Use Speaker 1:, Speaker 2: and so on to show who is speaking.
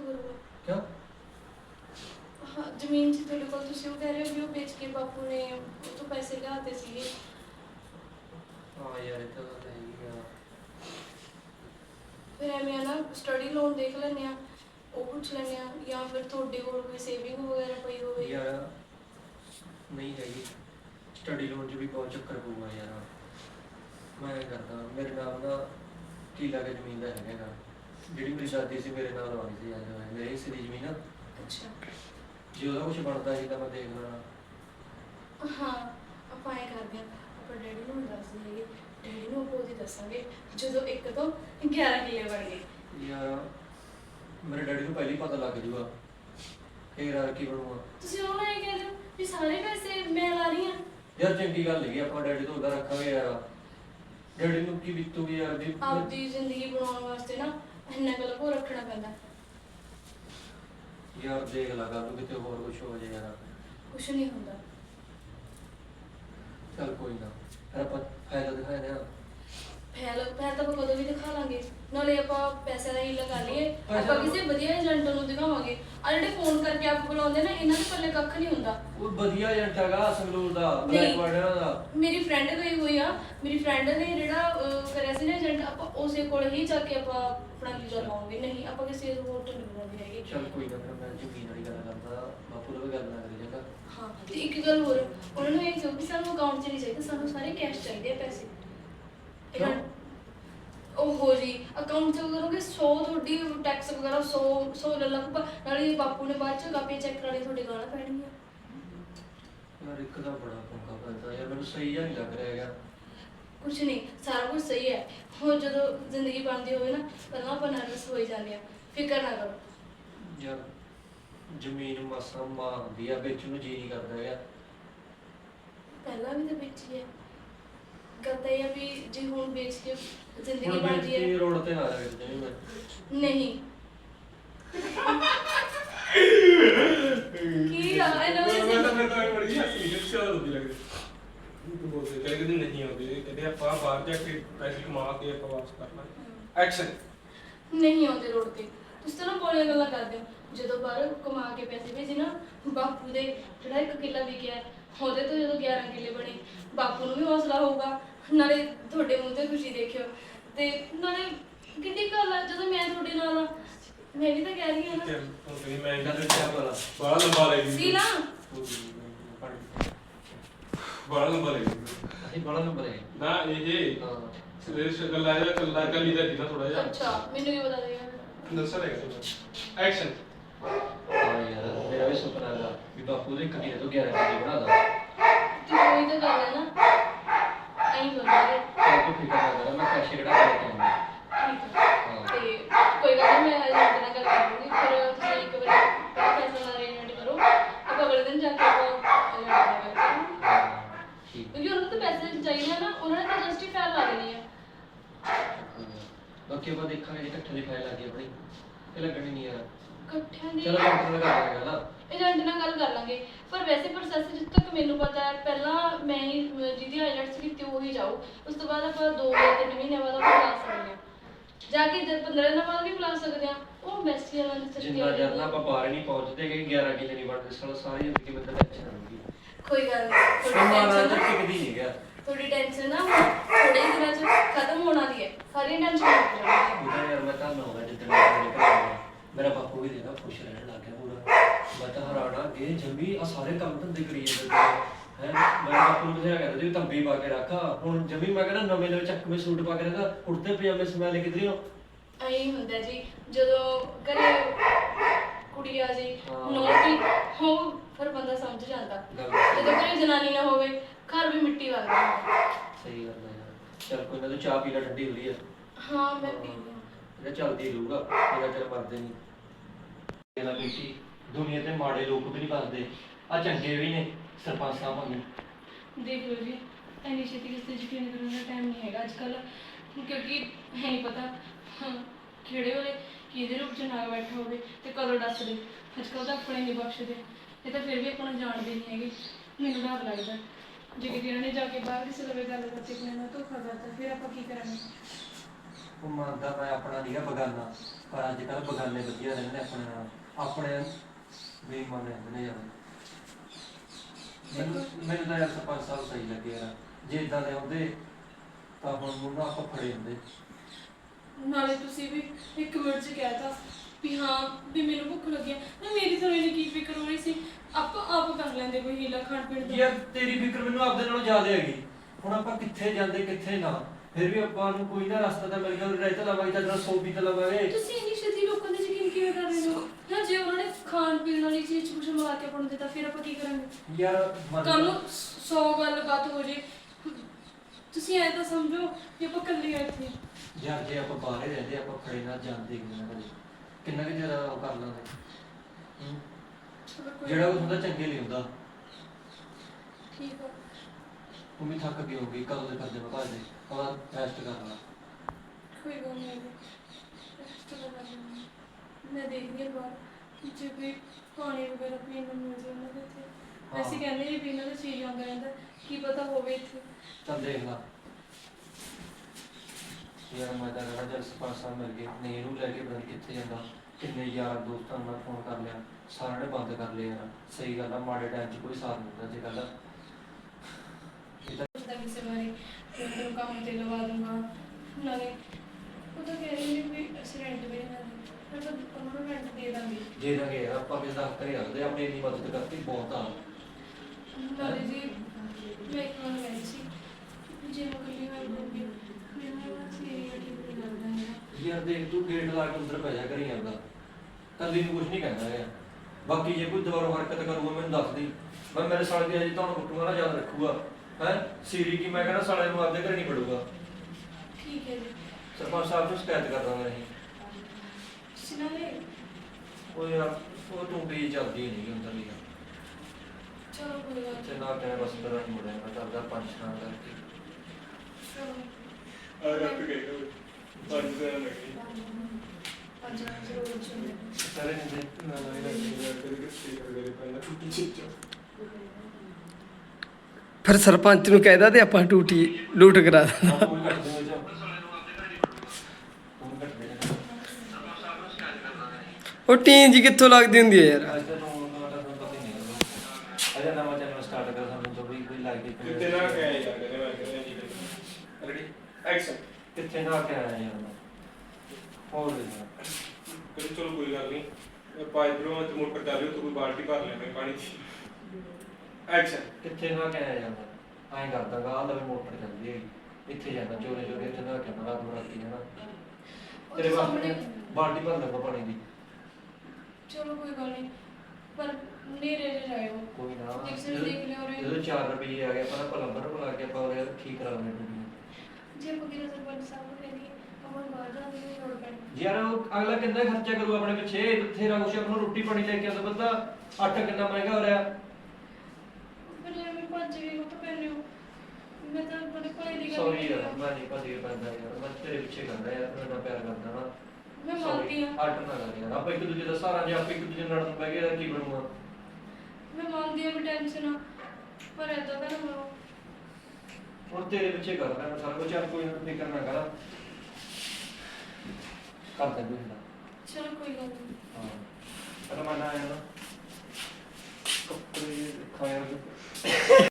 Speaker 1: ਬਰੋਬਰ
Speaker 2: ਕਿਉਂ?
Speaker 1: ਹਾਂ ਜ਼ਮੀਨ ਸੀ ਤੁਹਾਡੇ ਕੋਲ ਤੁਸੀਂ ਉਹ ਕਹਿ ਰਹੇ ਹੋ ਵੀ ਉਹ ਵੇਚ ਕੇ ਬਾਪੂ ਨੇ ਉਹ ਤੋਂ ਪੈਸੇ ਲਿਆਤੇ ਸੀਗੇ।
Speaker 2: ਹਾਂ ਯਾਰ ਇਹ ਤਾਂ ਗੱਲ ਹੈਗੀ ਆ।
Speaker 1: ਫਿਰ ਐਵੇਂ ਆ ਨਾ ਸਟੱਡੀ ਲੋਨ ਦੇਖ ਲੈਂਦੇ ਆ ਉਹ ਪੁੱਛ ਲੈਂਦੇ ਆ ਜਾਂ ਫਿਰ ਤੁਹਾਡੇ ਕੋਲ ਕੋਈ ਸੇਵਿੰਗ ਵਗੈਰਾ ਪਈ ਹੋਵੇ।
Speaker 2: ਯਾਰ ਨਹੀਂ ਹੈਗੀ। ਸਟੱਡੀ ਲੋਨ 'ਚ ਵੀ ਬਹੁਤ ਚੱਕਰ ਪਊਗਾ ਯਾਰ। ਮੈਂ ਕਰਦਾ ਮੇਰੇ ਨਾਲ ਨਾ ਕਿੱਲਾ ਕੇ ਜ਼ਮੀਨ ਦਾ ਹੈਗਾ। ਗਾ। ਜਿਹੜੀ ਮੇਰੀ ਦਾਦੀ ਸੀ ਮੇਰੇ ਨਾਲ ਆਉਣੀ ਸੀ ਅੱਜ ਮੇਰੇ ਹਿੱਸੇ ਦੀ ਜ਼ਮੀਨ ਆ।
Speaker 1: ਅੱਛਾ।
Speaker 2: ਜੇ ਉਹਦਾ ਕੁਝ ਬਣਦਾ ਸੀ ਤਾਂ ਮੈਂ ਦੇਖ ਲੈਣਾ।
Speaker 1: ਹਾਂ ਆਪਾਂ ਐ ਕਰਦੇ ਆ ਆਪਾਂ ਡੈਡੀ ਨੂੰ ਦੱਸ ਦਿੰਦੇ ਡੈਡੀ ਨੂੰ ਆਪਾਂ ਉਹਦੀ ਦੱਸਾਂਗੇ ਜਦੋਂ ਇੱਕ ਤੋਂ 11 ਕਿੱਲੇ ਬਣ ਗਏ।
Speaker 2: ਯਾਰ ਮੇਰੇ ਡੈਡੀ ਨੂੰ ਪਹਿਲਾਂ ਹੀ ਪਤਾ ਲੱਗ ਜੂਗਾ ਫੇਰ ਯਾਰ ਕੀ ਬਣੂਗਾ।
Speaker 1: ਤੁਸੀਂ ਉਹਨਾਂ ਇਹ ਕਹਿ ਦਿਓ ਵੀ ਸਾਰੇ ਪੈਸੇ ਮੈਂ ਲਾ ਰਹੀ ਆ
Speaker 2: ਯਾਰ ਚੰਗੀ ਗੱਲ ਹੈਗੀ ਆਪਾਂ ਡੈਡੀ ਤੋਂ ਉਹਦਾ ਰੱਖਾਂਗੇ ਯਾਰ। ਡੈਡੀ ਨੂੰ ਕੀ ਬੀਤੂਗੀ ਯਾਰ ਦੀ
Speaker 1: ਆਪਦੀ ਜ਼ਿੰਦਗੀ ਬਣਾਉਣ ਵਾਸਤੇ ਨਾ ਇੰਨਾ ਕੁ ਲਕੋ ਰੱਖਣਾ ਪੈਂਦਾ।
Speaker 2: ਯਾਰ ਦੇਖ ਲਾ ਗੱਲ ਨੂੰ ਕਿਤੇ ਹੋਰ ਕੁਝ ਹੋ ਜਾਏ ਯਾਰ।
Speaker 1: ਕੁਛ ਨਹੀਂ ਹੁੰਦਾ।
Speaker 2: ਚੱਲ ਕੋਈ ਨਾ ਫਿਰ ਆਪਾਂ ਫਾਇਦਾ ਦਿਖਾਇਆ ਨਾ
Speaker 1: ਫੈਲ ਫੈਲ ਤਾਂ ਆਪਾਂ ਕਦੋਂ ਵੀ ਦਿਖਾ ਲਾਂਗੇ। ਨਾਲੇ ਆਪਾਂ ਪੈਸੇ ਦਾ ਹੀ ਲਗਾ ਲਈਏ। ਆਪਾਂ ਕਿਸੇ ਵਧੀਆ ਏਜੰਟ ਨੂੰ ਦਿਖਾਵਾਂਗੇ। ਆ ਜਿਹੜੇ ਫੋਨ ਕਰਕੇ ਆਪ ਬੁਲਾਉਂਦੇ ਨਾ ਇਹਨਾਂ ਦੇ ਪੱਲੇ ਕੱਖ ਨਹੀਂ ਹੁੰਦਾ।
Speaker 2: ਉਹ ਵਧੀਆ ਏਜੰਟ ਹੈਗਾ ਸੰਗਰੂਰ ਦਾ। ਬਲੈਕ ਵਾਰਡਰ ਦਾ।
Speaker 1: ਮੇਰੀ ਫਰੈਂਡ ਗਈ ਹੋਈ ਆ। ਮੇਰੀ ਫਰੈਂਡ ਨੇ ਜਿਹੜਾ ਅਹ, ਕਰਿਆ ਸੀ ਨਾ ਏਜੰਟ ਆਪਾਂ ਉਸੇ ਕੋਲ ਹੀ ਜਾ ਕੇ ਆਪਾਂ ਆਪਣਾ ਵੀਜ਼ਾ ਲਵਾਉਂਗੇ ਨਹੀਂ ਆਪਾਂ ਕਿਸੇ ਹੋਰ ਤੋਂ ਨਹੀਂ ਬਣਾਉਂਦੇ ਹੈਗੇ।
Speaker 2: ਚੱਲ ਕੋਈ ਨਾ ਫਿਰ ਮੈਂ ਜ਼ਮੀਨ ਵਾਲੀ ਗੱਲ ਕਰਦਾ। ਬਾਪੂ ਨਾਲ ਵੀ ਗੱਲ ਨਾ ਕਰੀ ਜਾਂਦਾ
Speaker 1: ਹਾਂ ਤੇ ਇੱਕ ਗੱਲ ਹੋਰ ਉਹਨਾਂ ਨੂੰ ਇਹ ਕਿਹਾ ਕਿ ਸਾਨੂੰ ਅਕਾਊਂਟ 'ਚ ਨਹੀਂ ਚਾਹੀਦਾ। ਸਾਨੂੰ ਸਾਰੇ ਕੈਸ਼ ਚਾਹੀਦੇ ਆ ਪੈਸੇ।
Speaker 2: ਕਿਉਂ?
Speaker 1: ਓਹੋ ਜੀ ਅਕਾਊਂਟ 'ਚ ਕਰੋਗੇ 100 ਤੁਹਾਡੀ ਟੈਕਸ ਵਗੈਰਾ 100 100 ਲੈ ਲਊਗਾ ਨਾਲੇ ਬਾਪੂ ਨੇ ਬਾਅਦ 'ਚ ਕਾਪੀ ਚੈੱਕ ਕਰਾਣੀ ਤੁਹਾਡੀ ਗਾਲਾਂ ਪੈਣਗੀਆਂ।
Speaker 2: ਯਾਰ ਇੱਕ ਤਾਂ ਬੜਾ ਪੰਗਾ ਪੈਂਦਾ ਯਾਰ ਮੈਨੂੰ ਸਹੀ ਜਿਹਾ ਨਹੀਂ ਲੱਗ ਰਿਹਾ ਹੈਗਾ।
Speaker 1: ਕੁਝ ਨਹੀਂ ਸਾਰਾ ਕੁਝ ਸਹੀ ਹੈ। ਹੁਣ ਜਦੋਂ ਜ਼ਿੰਦਗੀ ਬਣਦੀ ਹੋਵੇ ਨਾ ਪਹਿਲਾਂ ਆਪਾਂ ਨਰਵਸ ਹੋ ਹੀ ਜਾਂਦੇ ਆ ਫਿਕਰ ਨਾ ਕਰੋ।
Speaker 2: ਯਾਰ ਜ਼ਮੀਨ ਮਸਾ ਮਾਂ ਹੁੰਦੀ ਆ ਵਿੱਚ ਨੂੰ ਜੀ ਨਹੀਂ ਕਰਦਾ ਹੈਗਾ
Speaker 1: ਪਹਿਲਾਂ ਵੀ ਤਾਂ ਵਿੱਚ ਹੀ ਹੈ। ਗੱਲ ਤਾਂ ਇਹ ਆ ਵੀ ਜੇ ਹੁਣ ਵੇਚ ਕੇ ਜ਼ਿੰਦਗੀ
Speaker 2: ਹੁਣ
Speaker 1: ਬਣਦੀ ਹੈ
Speaker 2: ਵਿੱਚ ਰੋਡ ਤੇ ਨਾ ਜਾਵੇ ਜਿਵੇਂ ਮੈਂ।
Speaker 1: ਨਹੀਂ। ਕੀ ਆ ਇਹਨਾਂ
Speaker 3: ਮੈਂ
Speaker 1: ਵਿੱਚ
Speaker 3: ਤਾਂ ਮੈਂ ਤਾਂ ਬੜੀ ਹੱਸੀ ਜਿਹੀ ਸ਼ਾਲ ਹੁੰਦੀ ਲੱਗਦੀ। ਤੂੰ ਬੋਲਦੇ ਕਹਿੰਦੇ ਕਿ ਨਹੀਂ ਆਉਂਦੇ ਕਹਿੰਦੇ ਆਪਾਂ ਬਾਹਰ ਜਾ ਕੇ ਪੈਸੇ ਕਮਾ ਕੇ ਆਪਾਂ ਵਾਪਸ ਕਰਨਾ ਐਕਸ਼ਨ
Speaker 1: ਨਹੀਂ ਆਉਂਦੇ ਰੋਡ ਤੇ। ਤੁਸੀਂ ਤਾਂ ਨਾ ਬੋਲੀਆਂ ਗੱਲਾਂ ਕਰਦੇ ਹੋ। ਜਦੋਂ ਬਾਹਰ ਕਮਾ ਕੇ ਪੈਸੇ ਭੇਜੇ ਨਾ ਬਾਪੂ ਦੇ ਜਿਹੜਾ ਇੱਕ ਕਿੱਲਾ ਵਿਕਿਆ ਉਹਦੇ ਤੋਂ ਜਦੋਂ 11 ਕਿੱਲੇ ਬਣੇ ਬਾਪੂ ਨੂੰ ਵੀ ਹੌਸਲਾ ਹੋਊਗਾ। ਨਾਲੇ ਤੁਹਾਡੇ ਮੂੰਹ ਤੇ ਖੁਸ਼ੀ ਦੇਖਿਓ। ਤੇ ਨਾਲੇ ਕਿੰਨੀ ਗੱਲ ਆ ਜਦੋਂ ਮੈਂ ਤੁਹਾਡੇ ਨਾਲ ਆ ਮੈਂ ਵੀ ਤਾਂ ਕਹਿ ਰਹੀ ਹਾਂ ਨਾ।
Speaker 3: ਕਹੀ ਮੈਂ ਇਹਨਾਂ
Speaker 2: ਕਿਆ ਵਾਲਾ।
Speaker 3: ਬੜਾ ਲੰਬਾ ਲੈ ਗਈ
Speaker 1: ਸੀ ਨਾ
Speaker 3: ਬੜਾ ਲੰਬਾ ਲੈ ਗਈ
Speaker 2: ਅਸੀਂ ਬੜਾ ਨੰਬਰ ਹੈ
Speaker 3: ਨਾ ਇਹ
Speaker 2: ਹਾਂ।
Speaker 3: ਸਵੇਰੇ ਸ਼ਕਲ ਲਾ ਜਾ ਕੱਲਾ ਕੱਲੀ ਦਾ ਦੀਦਾ ਥੋੜਾ ਜਿਹਾ।
Speaker 1: ਅੱਛਾ ਮੈਨੂੰ ਕੀ ਪਤਾ ਦੇਗਾ
Speaker 3: ਦੱਸ ਰਿਹਾ ਐਕਸ਼ਨ
Speaker 2: ਹਾਂ ਯਾਰ ਮੇਰਾ ਵੀ ਸੁਪਨਾ ਹੈਗਾ ਵੀ ਬਾਪੂ ਦੇ ਕਬੀਲੇ ਤੋਂ 11 ਕਿੱਲੇ ਬਣਾ ਦਾਂ।
Speaker 1: ਤੇ ਕੋਈ ਤਾਂ ਗੱਲ ਹੈ ਨਾ। ਐਂ ਬੋਲਾਂਗੇ
Speaker 2: ਤਾਂ ਤੂੰ ਫਿਕਰ ਨਾ ਕਰ ਮੈਂ ਪੈਸੇ ਕਿਹੜਾ ਲੈ ਕੇ ਆਉਂਗਾ
Speaker 1: ਠੀਕ ਹੈ। ਤੇ ਕੋਈ ਗੱਲ ਨਹੀਂ ਮੈਂ ਏਜੰਟ ਨਾਲ ਗੱਲ ਕਰ ਲੂੰਗੀ। ਫਿਰ ਤੁਸੀਂ ਇੱਕ ਵਾਰੀ ਪੈਸਾ ਦਾ ਅਰੇਂਜਮੈਂਟ ਕਰੋ। ਆਪਾਂ ਅਗਲੇ ਦਿਨ ਜਾ ਕੇ ਆਪਾਂ ਏਜੰਟ ਨਾਲ ਗੱਲ ਕਰਾਂਗੇ
Speaker 2: ਹਾਂ ਠੀਕ।
Speaker 1: ਕਿਉਂਕਿ ਉਹਨਾਂ ਨੂੰ ਤਾਂ ਪੈਸੇ ਚਾਹੀਦੇ ਆ ਨਾ ਉਹਨਾਂ ਨੇ ਤਾਂ ਜਸਟੀਫਾਈ ਲਾ ਦੇਣੀ ਆ।
Speaker 2: ਬਾਕੀ ਆਪਾਂ ਦੇਖਾਂਗੇ ਜੇ ਇਕੱਠੇ ਦੀ ਫਾਈਲ ਲੱਗੀ ਆਪਣੀ। ਇਹ ਲੱਗਣੀ ਨਹੀਂ ਯਾਰ।
Speaker 1: ਇਕੱਠਿਆਂ ਦੀ
Speaker 2: ਚਲੋ ਕੰਪਿਊਟਰ ਨਾਲ ਕਰ ਲਾਂਗੇ ਨਾ
Speaker 1: ਏਜੰਟ ਨਾਲ ਗੱਲ ਕਰ ਲਾਂਗੇ। ਪਰ ਵੈਸੇ ਪ੍ਰੋਸੈਸ ਜਿੱਥੇ ਤੱਕ ਮੈਨੂੰ ਪਤਾ ਹੈ ਪਹਿਲਾਂ ਮੈਂ ਹੀ ਜਿਹਦੀ ਏਜੰਟਸ ਕੀਤੀ ਉਹ ਹੀ ਜਾਊ। ਉਸ ਤੋਂ ਬਾਅਦ ਆਪਾਂ 2 ਜਾਂ 3 ਮਹੀਨੇ ਬਾਅਦ ਆਪਾਂ ਬੁਲਾ ਸਕਦੇ ਹਾਂ। ਜਾ ਕੇ ਜਦ 15 ਦਿਨਾਂ ਬਾਅਦ ਵੀ ਬੁਲਾ ਸਕਦੇ ਹਾਂ। ਉਹ ਮੈਸੀ ਵਾਲਾ ਨੇ
Speaker 2: ਜਿੰਨਾ ਜਰ ਨਾ ਆਪਾਂ ਬਾਹਰ ਨਹੀਂ ਪਹੁੰਚਦੇ ਕਿ 11 ਕਿੱਲੇ ਨਹੀਂ ਬਣਦੇ ਸਾਰੀ ਜ਼ਿੰਦਗੀ ਮੈਂ ਤਾਂ ਟੈਨਸ਼ਨ ਆਉਂਦੀ
Speaker 1: ਕੋਈ ਗੱਲ ਨਹੀਂ
Speaker 2: ਮਾਰਾ ਤਾਂ
Speaker 1: ਟੈਨਸ਼ਨ
Speaker 2: ਟਿਕਦੀ ਨਹੀਂ ਗਿਆ
Speaker 1: ਥੋੜੀ ਟੈਨਸ਼ਨ ਨਾ ਥੋੜੇ ਹੀ ਦਿਨਾਂ ਚ ਖਤਮ ਹੋਣ ਵਾਲੀ ਹੈ ਸਾਰੀ ਟੈਨਸ਼ਨ ਮੁੱਕ ਜਾਣੀ
Speaker 2: ਉਹਦਾ ਯਾਰ ਮੈਂ ਤਾਂ ਹੋਗਾ ਜਿੱਦਣ ਮੈਂ ਆਪਣੇ ਘਰ ਆਇਆ ਮੇਰਾ ਬਾਪੂ ਵੀ ਦੇਖਾ ਖੁਸ਼ ਰਹਿਣ ਲੱਗ ਗਿਆ ਪੂਰਾ ਮੈਂ ਤਾਂ ਹੈਰਾਨਾ ਕਿ ਜੰਮੀ ਆ ਸਾਰੇ ਕੰਮ ਧੰਦੇ ਕਰੀ ਜਾਂਦੇ ਹੈ ਮੈਂ ਬਾਪੂ ਨੂੰ ਕਿਹਾ ਕਹਿੰਦਾ ਜੀ ਤੰਬੀ ਪਾ ਕੇ ਰੱਖਾ। ਹੁਣ ਜੰਮੀ ਮੈਂ ਕਹਿੰਦਾ ਨਵੇਂ ਨਵੇਂ ਚੱਕਵੇਂ ਸੂਟ ਪਾ ਕੇ ਰੱਖਾ। ਕੁੜਤੇ ਪਜਾਮੇ ਸਮੈਲ ਕਿਧਰੀ ਹੋ?
Speaker 1: ਐਂ ਹੁੰਦਾ ਜੀ ਜਦੋਂ ਘਰੇ ਕੁੜੀ ਆ ਜੀ
Speaker 2: ਹਾਂ।
Speaker 1: ਨੋਟੀ ਹੋ ਫਿਰ ਬੰਦਾ ਸਮਝ ਜਾਂਦਾ।
Speaker 2: ਗੱਲ
Speaker 1: ਜਦੋਂ ਘਰੇ ਜਨਾਨੀ ਨਾ ਹੋਵੇ ਘਰ ਵੀ ਮਿੱਟੀ ਵਗਦਾ ਹੁੰਦਾ
Speaker 2: ਸਹੀ ਗੱਲ ਹੈ ਯਾਰ। ਚੱਲ ਕੋਈ ਨਾ ਤੂੰ ਚਾਹ ਪੀ ਲੈ ਠੰਡੀ ਹੋ ਰਹੀ ਹੈ।
Speaker 1: ਹਾਂ ਮੈਂ ਪੀ ਲਿਆ
Speaker 2: ਇਹ ਚੱਲਦੀ ਰਹੂਗਾ ਮੇਰਾ ਚਿਰ ਮਰਦੇ ਨਹੀਂ ਇਹਦਾ ਬੇਟੀ ਦੁਨੀਆ ਤੇ ਮਾੜੇ ਲੋਕ ਵੀ ਨਹੀਂ ਬਸਦੇ ਆ ਚੰਗੇ ਵੀ ਨੇ ਸਰਪੰਚ ਵਾਂਗੂ
Speaker 1: ਦੇਖ ਲਓ ਜੀ। ਐਨੀ ਛੇਤੀ ਕਿਸੇ ਤੇ ਯਕੀਨ ਕਰਨ ਦਾ ਟਾਈਮ ਨਹੀਂ ਹੈਗਾ ਅੱਜ ਕੱਲ ਕਿਉਂਕਿ ਹੈ ਨਹੀਂ ਪਤਾ ਹਾਂ, ਕਿਹੜੇ ਵੇਲੇ ਕਿਹਦੇ ਰੂਪ ਚ ਨਾ ਬੈਠਾ ਹੋਵੇ ਤੇ ਕਦੋਂ ਦੱਸ ਦੇ। ਅੱਜ ਕੱਲ ਤਾਂ ਆਪਣੇ ਨਹੀਂ ਬਖਸ਼ਦੇ ਇਹ ਤਾਂ ਫਿਰ ਵੀ ਆਪਾਂ ਨੂੰ ਜਾਣਦੇ ਨਹੀਂ ਹੈਗੇ। ਮੈਨੂੰ ਡਰ ਲੱਗਦਾ। ਜੇ ਕਿਤੇ ਇਹਨਾਂ ਨੇ ਜਾ ਕੇ ਬਾਹਰ ਕਿਸੇ ਲਵੇ ਗੱਲ ਕਰਤੀ ਆਪਣੇ ਨਾਲ ਧੋਖਾ ਕਰਤਾ ਫਿਰ ਆਪਾਂ ਕੀ ਕਰਾਂਗੇ?
Speaker 2: ਉਹ ਮੰਨਦਾ ਮੈਂ ਆਪਣਾ ਨਹੀਂਗਾ ਬਗਾਨਾ ਪਰ ਅੱਜ ਕੱਲ ਬਗਾਨੇ ਵਧੀਆ ਰਹਿੰਦੇ ਨੇ ਆਪਣੇ ਨਾਲ। ਆਪਣੇ ਬੇਈਮਾਨ ਰਹਿੰਦੇ ਨੇ ਯਾਰ। ਮੈਨੂੰ ਮੈਨੂੰ ਤਾਂ ਯਾਰ ਸਰਪੰਚ ਸਾਹਿਬ ਸਹੀ ਲੱਗੇ ਯਾਰ ਜੇ ਇਦਾਂ ਦੇ ਹੁੰਦੇ ਤਾਂ ਹੁਣ ਨਾ ਆਪਾਂ ਫੜੇ ਹੁੰਦੇ
Speaker 1: ਨਾਲੇ ਤੁਸੀਂ ਵੀ ਇੱਕ ਮਿੰਟ ਚ ਕਹਿਤਾ ਵੀ ਹਾਂ ਵੀ ਮੈਨੂੰ ਭੁੱਖ ਲੱਗੀ ਹੈ ਨਾ ਮੇਰੀ ਤਾਂ ਇਹਨੇ ਕੀ ਫਿਕਰ ਹੋ ਰਹੀ ਸੀ? ਆਪਾਂ ਆਪ ਕਰ ਲੈਂਦੇ ਕੋਈ ਹੀਲਾ ਖਾਣ ਪੀਣ ਦਾ।
Speaker 2: ਯਾਰ ਤੇਰੀ ਫਿਕਰ ਮੈਨੂੰ ਆਪਦੇ ਨਾਲੋਂ ਜ਼ਿਆਦਾ ਹੈਗੀ। ਹੁਣ ਆਪਾਂ ਕਿੱਥੇ ਜਾਂਦੇ ਕਿੱਥੇ ਨਾ? ਫਿਰ ਵੀ ਆਪਾਂ ਨੂੰ ਕੋਈ ਨਾ ਰਸਤਾ ਤਾਂ ਮਿਲ ਗਿਆ ਉਹ ਰਹਿ ਤਾਂ ਲਵਾਂਗੇ ਤਾਂ ਸੋਪੀ ਤਾਂ ਲਵਾਂਗੇ
Speaker 1: ਤੁਸੀਂ ਇੰਨੀ ਛੇਤੀ ਲੋਕਾਂ ਦੇ ਯਕੀਨ ਕਿਵੇਂ ਕਰ ਰਹੇ ਹੋ? ਨਾ ਜੇ ਉਹਨਾਂ ਨੇ ਖਾਣ ਪੀਣ ਵਾਲੀ ਚੀਜ਼ ਚ ਕੁਝ ਮਿਲਾ ਕੇ ਆਪਾਂ ਨੂੰ ਦਿੱਤਾ ਫਿਰ ਆਪਾਂ ਕੀ ਕਰਾਂਗੇ?
Speaker 2: ਯਾਰ ਮੰਨ-
Speaker 1: ਕੱਲ ਨੂੰ 100 ਗੱਲਬਾਤ ਹੋ ਜੇ ਤੁਸੀਂ ਐ ਤਾਂ ਸਮਝੋ ਕਿ ਆਪਾਂ ਇਕੱਲੇ ਆ ਇੱਥੇ
Speaker 2: ਯਾਰ ਜੇ ਆਪਾਂ ਬਾਹਰ ਹੀ ਰਹਿੰਦੇ ਆਪਾਂ ਖੜੇ ਨਾਲ ਜਾਂਦੇ ਕਿ ਨਾ ਕਦੇ ਕਿੰਨਾ ਕਿ ਜ਼ਿਆਦਾ ਉਹ ਕਰ ਲਾਂਗੇ ਹੂੰ?
Speaker 1: ਚਲੋ ਕੋਈ
Speaker 2: ਜਿਹੜਾ ਕੁਝ ਹੁੰਦਾ ਚੰਗੇ ਲਈ ਹੁੰਦਾ।
Speaker 1: ਠੀਕ ਆ।
Speaker 2: ਤੂੰ ਵੀ ਥੱਕ ਗਈ ਹੋਗੀ ਕਦੋਂ ਦੇ ਕਰਦੇ ਬਤਾ ਦੇ ਉਹਦਾ ਰੈਸਟ ਕਰ ਲਾ
Speaker 1: ਕੋਈ ਗੱਲ ਨਹੀਂ ਰੈਸਟ ਕਰ ਲਾਂਗੇ ਮੈਂ ਦੇਖਦੀ ਹਾਂ ਬਾਹਰ ਜੇ ਕੋਈ ਪਾਣੀ ਵਗੈਰਾ ਪੀਣ ਨੂੰ ਮਿਲ ਦੇ ਇੱਥੇ।
Speaker 2: ਹਾਂ।
Speaker 1: ਅਸੀਂ ਕਹਿੰਦੇ ਜੀ ਵੀ ਇਹਨਾਂ ਦਾ ਚੀਜ਼ ਆਉਂਦਾ ਰਹਿੰਦਾ ਕੀ ਪਤਾ ਹੋਵੇ ਇੱਥੇ।
Speaker 2: ਚੱਲ ਦੇਖ ਲਾ। ਯਾਰ ਮੈਂ ਤਾਂ ਜਦ ਸਰਪੰਚ ਸਾਹਿਬ ਮਿਲ ਗਏ ਨਹੀਂ ਇਹਨੂੰ ਲੈ ਕੇ ਨੀ ਕਿੱਥੇ ਜਾਂਦਾ। ਕਿੰਨੇ ਯਾਰ ਦੋਸਤਾਂ ਨੂੰ ਮੈਂ ਫੋਨ ਕਰ ਲਿਆ ਸਾਰਿਆਂ ਨੇ ਬੰਦ ਕਰ ਲਿਆ ਯਾਰ। ਸਹੀ ਗੱਲ ਆ ਮਾੜੇ ਟਾਈਮ 'ਚ ਕੋਈ ਸਾਥ ਨਹੀਂ ਦਿੰਦਾ ਜੇ ਗੱਲ ਤਾਂ
Speaker 1: ਪੁੱਛਦਾ ਕਿਸੇ ਬਾਰੇ ਕਿ ਮੈਂ ਤੈਨੂੰ ਕੰਮ ਤੇ ਲਵਾ ਦੂੰਗਾ। ਨਾਲੇ ਉਹ ਤਾਂ ਕਹਿ ਰਹੀ ਨੇ ਵੀ ਅਸੀਂ ਰੈਂਟ ਵੀ ਨਾ ਮੈਂ ਤਾਂ ਉਹਨਾਂ ਨੂੰ ਰੈਂਟ ਦੇ ਦਾਂਗੇ।
Speaker 2: ਦੇ ਦਾਂਗੇ ਯਾਰ ਆਪਾਂ ਕਿਸੇ ਦਾ ਹੱਕ ਨਹੀਂ ਰੱਖਦੇ ਆਪਣੀ ਇੰਨੀ ਮਦਦ ਕਰਤੀ ਬਹੁਤ ਆ।
Speaker 1: ਨਾਲੇ ਜੀ ਮੈਂ ਇੱਕ ਵਾਰ ਗਈ ਸੀ ਕਿ ਜੇ ਮੈਂ ਕੱਲੀ ਹੋਈ ਹੋਊਗੀ ਮੈਨੂੰ ਨਾ ਸੀਰੀਆ ਠੀਕ ਨਹੀਂ ਲੱਗਦਾ ਹੈਗਾ।
Speaker 2: ਯਾਰ ਦੇਖ ਤੂੰ ਗੇਟ ਲਾ ਕੇ ਅੰਦਰ ਪੈ ਜਾ ਕਰੀ ਜਾਂਦਾ ਕੱਲੀ ਨੂੰ ਕੁਝ ਨਹੀਂ ਕਹਿੰਦਾ ਹੈਗਾ। ਬਾਕੀ ਜੇ ਕੋਈ ਦੁਬਾਰਾ ਹਰਕਤ ਕਰੂਗਾ ਮੈਨੂੰ ਦੱਸ ਦੀ। ਮੈਂ ਮੇਰੇ ਸਾਲੇ ਦੀ ਅਜੇ ਤੁਹਾਨੂੰ ਕੁੱਟੂਗਾ ਨਾ ਯਾਦ ਰੱਖੂਗਾ। ਹੈ? ਸੀਰੀ ਕੀ ਮੈਂ ਕਹਿੰਦਾ ਸਾਲੇ ਨੂੰ ਆਪਦੇ ਘਰੇ ਨਹੀਂ ਪੜੂਗਾ
Speaker 1: ਠੀਕ ਹੈ ਜੀ।
Speaker 2: ਸਰਪੰਚ ਸਾਹਿਬ ਨੂੰ ਸ਼ਿਕਾਇਤ ਕਰ ਦਾਂਗਾ ਨਹੀਂ
Speaker 1: ਤੁਸੀਂ ਨਾਲੇ
Speaker 2: ਉਹ ਯਾਰ ਉਹ ਟੂਟੀ ਚੱਲਦੀ ਨਹੀਂ ਅੰਦਰ ਲਈ
Speaker 1: ਚਲੋ ਕੋਈ ਗੱਲ
Speaker 2: ਤੇ
Speaker 1: ਨਹੀਂ
Speaker 2: ਨਾ ਕਹਿ ਬਸ ਮੇਰਾ ਮੁੰਡਾ ਮੈਂ ਚੱਲਦਾ ਪੰਜ ਛਾਂ ਕਰਕੇ।
Speaker 1: ਚਲੋ
Speaker 3: ਆ ਰੱਖ ਕੇ ਪੰਜ ਦਿਨ ਲੱਗੇ।
Speaker 1: ਪੰਜ ਨਾਲ ਜ਼ਰੂਰ ਚੁਣਦੇ
Speaker 2: ਸਾਰੇ ਨੇ ਦੇ ਨਾ ਨਾ
Speaker 4: ਫਿਰ ਸਰਪੰਚ ਨੂੰ ਕਹਿਦਾ ਤੇ ਆਪਾਂ ਟੂਟੀ ਲੂਟ ਕਰਾ ਦੇਣਾ
Speaker 2: ਕੋਈ ਕੱਟ ਦੇ ਵਿੱਚ ਕੋਈ ਕੱਟ ਦੇ
Speaker 4: ਉਹ ਟੀਨ ਜੀ ਕਿੱਥੋਂ ਲੱਗਦੀ ਹੁੰਦੀ ਹੈ ਯਾਰ
Speaker 2: ਅੱਜ ਤਾਂ ਨੂੰ ਨਾ ਤਾਂ ਪਤਾ ਹੀ ਨਹੀਂ ਅਜੇ ਨਵਾਂ ਚੈਨਲ ਸਟਾਰਟ ਕਰ ਸਾਨੂੰ ਜੋ ਵੀ ਕੋਈ ਲੱਗ ਗਈ
Speaker 3: ਕਿਤੇ ਨਾ ਕਹਿ ਯਾਰ ਕਹਿੰਦੇ ਮੈਂ ਕਹਿੰਦਾ ਨਹੀਂ ਰੈਡੀ ਐਕਸ਼ਨ
Speaker 2: ਕਿੱਥੇ ਨਾ ਕੇ ਆਇਆ ਯਾਰ ਮੈਂ ਹੋਰ ਦੇ ਯਾਰ।
Speaker 3: ਚਲੋ ਕੋਈ ਗੱਲ ਨਹੀਂ। ਇਹ ਪਾਈਪ ਨੂੰ ਤੇ ਮੋਟਰ ਚੱਲ ਰਹੀ ਤੂੰ ਕੋਈ ਬਾਲਟੀ ਭਰ ਲੈ ਮੈਂ ਪਾਣੀ ਦੀ ਐਕਸ਼ਨ
Speaker 2: ਕਿੱਥੇ ਨਾ ਕੇ ਆਇਆ ਜਾਂਦਾ? ਐਂ ਕਰਦਾ ਗਾ ਆਹ ਲਵੇ ਮੋਟਰ ਚੱਲਦੀ ਹੈਗੀ ਇੱਥੇ ਜਾਂਦਾ ਚੋਰੇ ਚੋਰੇ ਇੱਥੇ ਨਾ ਕੇ ਆਉਂਦਾ ਰਾਤ ਨੂੰ ਰਾਤੀ ਜਾਣਾ। ਤੇਰੇ
Speaker 1: ਉਹ
Speaker 2: ਵਾਸਤੇ
Speaker 1: ਸਾਹਮਣੇ
Speaker 2: ਬਾਲਟੀ ਭਰ ਲੱਗਾ ਪਾਣੀ ਦੀ।
Speaker 1: ਚਲੋ ਕੋਈ ਗੱਲ ਨਹੀਂ ਪਰ ਨੇਰੇ ਜੇ ਜਾਇਓ।
Speaker 2: ਕੋਈ ਨਾ
Speaker 1: ਇੱਕ ਸਿਰ ਦੇਖ ਲਿਓ ਰੇ
Speaker 2: ਜਦੋਂ 4 ਰੁਪਏ ਆ ਗਏ ਆਪਾਂ ਪਲੰਬਰ ਨੂੰ ਬੁਲਾ ਕੇ ਆਪਾਂ ਉਹਦੇ ਠੀਕ ਕਰਾ ਲੈਣੇ ਟੁੱਟੀ
Speaker 1: ਜੇ ਬਗੀਰਾ ਸਰਪੰਚ ਸਾਹਿਬ ਨੂੰ ਕਹਿੰਦੀ ਅਮਨ ਬਾਹਰ ਜਾਣ ਦੀ ਨਹੀਂ ਲੋੜ ਪੈਣੀ
Speaker 2: ਯਾਰ ਉਹ ਅਗਲਾ ਕਿੰਨਾ ਖਰਚਾ ਕਰੂ ਆਪਣੇ ਪਿੱਛੇ ਬਥੇਰਾ ਕੁਛ ਆਪ ਨੂੰ ਰੋਟੀ ਪਾਣੀ ਲੈ ਕੇ ਆਉਂਦਾ ਬੰਦਾ ਆਟਾ ਕਿੰਨਾ ਮਹਿੰਗਾ ਹੋ ਰਿਹਾ।
Speaker 1: ਭੱਜ ਉਹ ਤਾਂ ਪੈਣੇ ਹੋ ਮੈਂ ਤਾਂ ਬੜੇ ਭਾਈ ਦੀ ਗੱਲ
Speaker 2: ਸੌਰੀ ਯਾਰ। ਮੈਂ ਨਹੀਂ ਭੱਜ ਪੈਂਦਾ ਯਾਰ ਮੈਂ ਤੇਰੇ ਪਿੱਛੇ ਕਰਦਾ ਯਾਰ ਮੈਂ ਪਿਆਰ ਕਰਦਾ ਨਾ
Speaker 1: ਮੈਂ ਮੰਨਦੀ ਆ।
Speaker 2: ਆਟ ਨਾ ਕਰ ਯਾਰ ਆਪਾਂ ਇੱਕ ਦੂਜੇ ਦਾ ਸਹਾਰਾ ਜੇ ਆਪਾਂ ਇੱਕ ਦੂਜੇ ਨਾਲ ਲੜਨ ਬਹਿ ਗਏ ਤਾਂ ਕੀ ਬਣੂਗਾ?
Speaker 1: ਮੈਂ ਮੰਨਦੀ ਆ ਵੀ ਟੈਨਸ਼ਨ ਆ ਪਰ ਏਦਾਂ ਤਾਂ ਨਾ ਕਰੋ।
Speaker 2: ਹੁਣ ਤੇਰੇ ਪਿੱਛੇ ਕਰਦਾ ਮੈਂ ਸਾਰਾ ਕੁਝ ਚੱਲ ਕੋਈ ਨਾ ਫਿਕਰ ਨਾ ਕਰ। ਕਰਦਾ ਕੋਈ ਨਾ
Speaker 1: ਚਲੋ ਕੋਈ ਗੱਲ ਨਹੀਂ।
Speaker 2: ਹਾਂ। ਪਰ ਮੈਂ ਨਾ ਆਇਆ ਨਾ। ਕੱਪੜੇ ਖਾਇਆ।